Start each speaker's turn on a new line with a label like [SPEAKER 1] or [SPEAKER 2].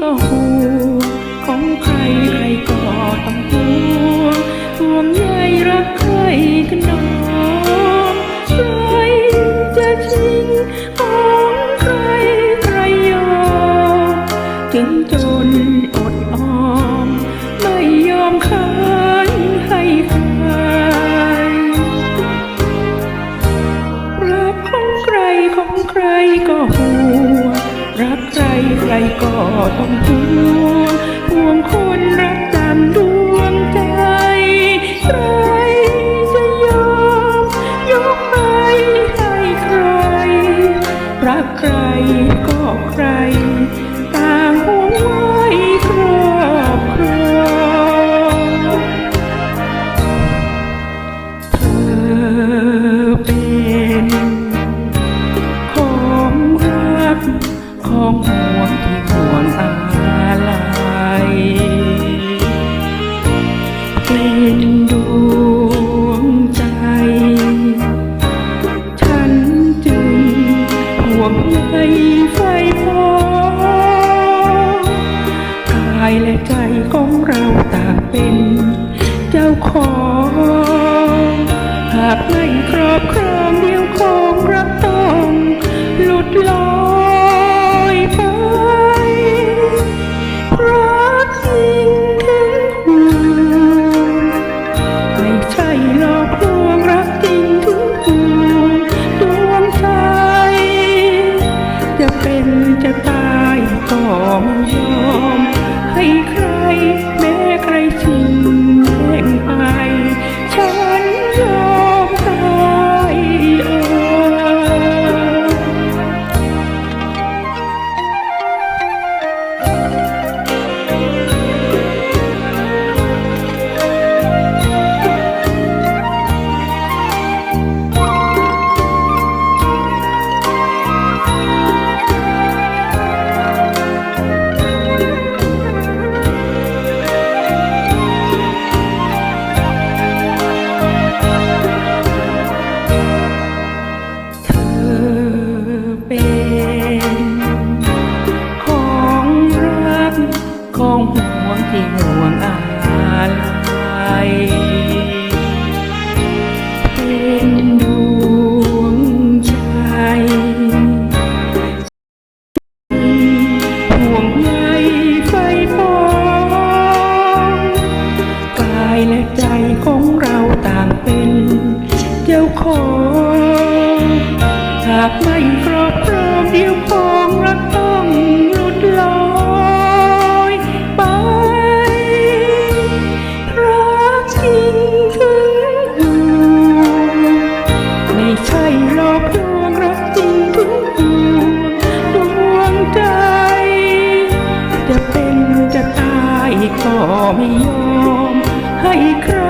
[SPEAKER 1] ก็หูของใคร ก็ต้องทิ้ง มใยไฟฟ้ากายและใจของเราต่างเป็นเจ้าของ หากไม่ครอบครองากไม่ครอบครองเดียวคงรักต้องหลุดลอยไปรักจริงถึงห่วไม่ใช่หลอกลวงรักจริงถึงห่วดวงใจ จะเป็นจะตายก็ไม่ยอมให้ใคร